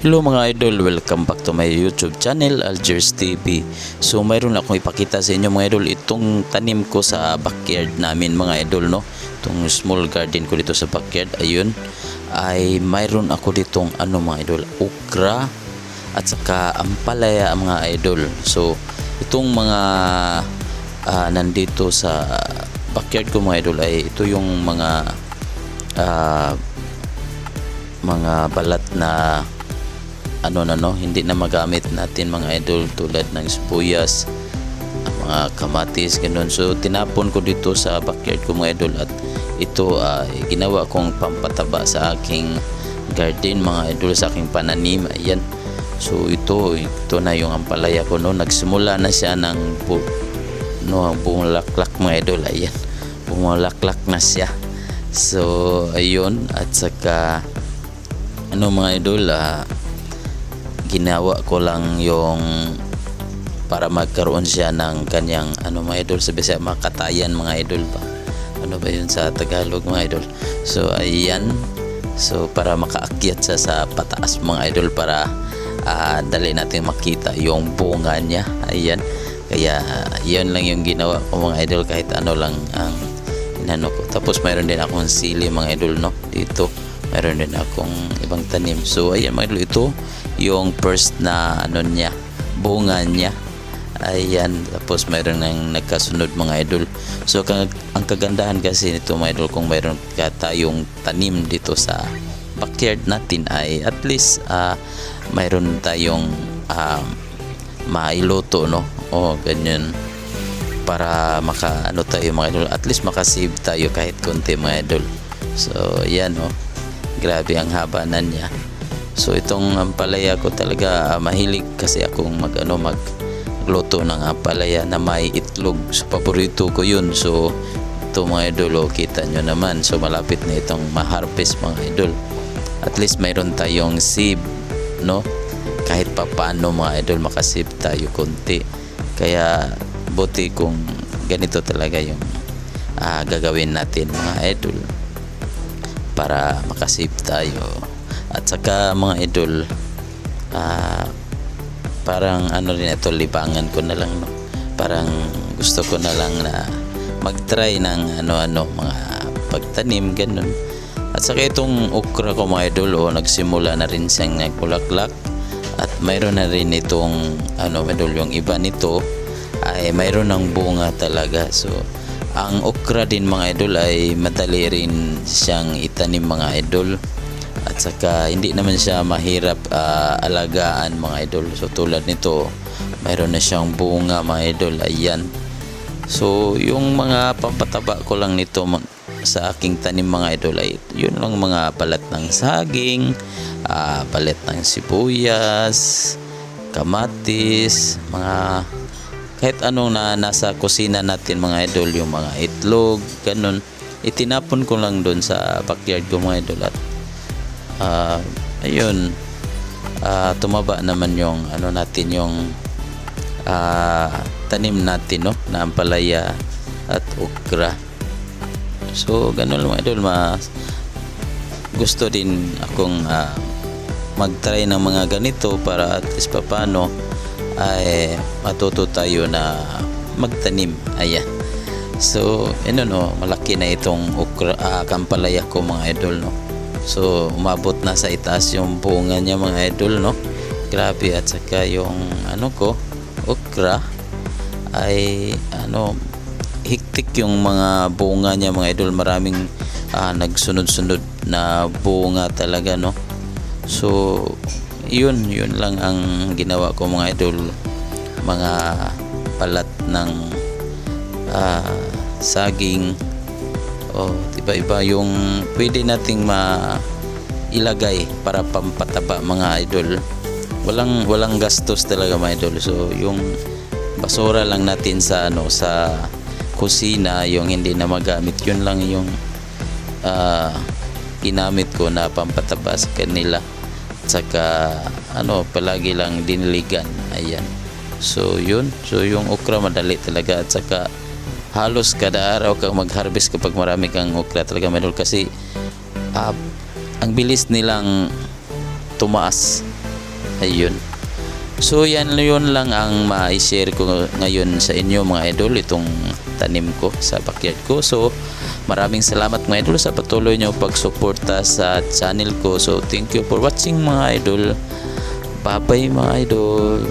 Hello mga idol, welcome back to my YouTube channel, Algiers TV. So mayroon akong ipakita sa inyo mga idol itong tanim ko sa backyard namin mga idol no. Itong small garden ko dito sa backyard, ayun. Ay mayroon ako ditong ano mga idol, okra at saka ampalaya mga idol. So itong mga ah, nandito sa backyard ko mga idol ay ito yung mga ah, mga balat na ano na no, hindi na magamit natin mga idol tulad ng sibuyas, mga kamatis, ganun. So tinapon ko dito sa backyard ko mga idol at ito ay ginawa kong pampataba sa aking garden mga idol sa aking pananim. Ayan. So ito, ito na yung ampalaya ko no. Nagsimula na siya ng bu no, bumulaklak mga idol. Ayan. Bumulaklak na siya. So ayun at saka ano mga idol ah, ginawa ko lang yung para magkaroon siya ng kanyang ano mga idol sa Bisaya makatayan mga idol pa ano ba yun sa Tagalog mga idol? So ayan. So para makaakyat siya sa pataas mga idol para ah, dali natin makita yung bunga niya. Ayan. Kaya yun lang yung ginawa ko mga idol kahit ano lang ang inano ko. Tapos mayroon din akong sili mga idol no? Dito mayroon din akong ibang tanim. So ayan mga ito yung first na ano niya bunga niya. Ayan tapos mayroon nang nagkasunod mga idol. So ang kagandahan kasi nito mga idol kung mayroon ka tayong tanim dito sa backyard natin ay at least ah, mayroon tayong ah, mailuto no? O ganyan. Para maka ano tayo mga idol? At least makasave tayo kahit konti mga idol. So yan oh grabe ang haba na niya. So itong ampalaya ko talaga ah, mahilig kasi akong mag ano mag luto ng ampalaya na may itlog. So paborito ko yun. So ito mga idol oh, kita nyo naman. So malapit na itong maharvest mga idol. At least mayroon tayong save no? Kahit pa paano mga idol makasave tayo konti. Kaya buti kung ganito talaga yung ah, gagawin natin mga idol para makasave tayo. At saka mga idol ah, parang ano rin ito libangan ko na lang no? parang gusto ko na lang na mag-try ng ano-ano mga pagtanim ganun. At saka itong okra ko mga idol o nagsimula na rin siyang nagpulaklak at mayroon na rin itong ano idol yung iba nito ay mayroon ng bunga talaga. So ang okra din mga idol ay madali rin siyang itanim mga idol. At saka hindi naman siya mahirap ah, alagaan mga idol. So tulad nito mayroon na siyang bunga mga idol. Ayan. So yung mga pampataba ko lang nito sa aking tanim mga idol ay yun lang mga balat ng saging ah, balat ng sibuyas kamatis mga kahit anong na nasa kusina natin mga idol yung mga itlog ganun itinapon ko lang doon sa backyard ko mga idol at ah, ayun ah, tumaba naman yung ano natin yung ah, tanim natin no na ampalaya at okra. So ganun mga idol ma gusto din akong ah, mag-try ng mga ganito para at least papano ay matuto tayo na magtanim. Ayan. So ano no malaki na itong okra, ah, kampalaya ko mga idol no. So umabot na sa itaas yung bunga niya mga idol no. Grabe at saka yung ano ko okra ay ano hiktik yung mga bunga niya mga idol. Maraming ah, nagsunod-sunod na bunga talaga no. So yun yun lang ang ginawa ko mga idol. Mga palat ng ah, saging. O iba iba yung pwede nating ma ilagay para pampataba mga idol. Walang walang gastos talaga mga idol. So yung basura lang natin sa ano sa kusina yung hindi na magamit. Yun lang yung ah, ginamit ko na pampataba sa kanila saka ano palagi lang diniligan ayan so yun so yung okra madali talaga at saka halos kada araw kang mag-harvest kapag marami kang okra talaga madol kasi ah, ang bilis nilang tumaas. Ayun. So yan yun lang ang ma-share ko ngayon sa inyo mga idol itong tanim ko sa backyard ko. So maraming salamat mga idol sa patuloy nyo pagsuporta sa channel ko. So thank you for watching mga idol. Bye bye mga idol.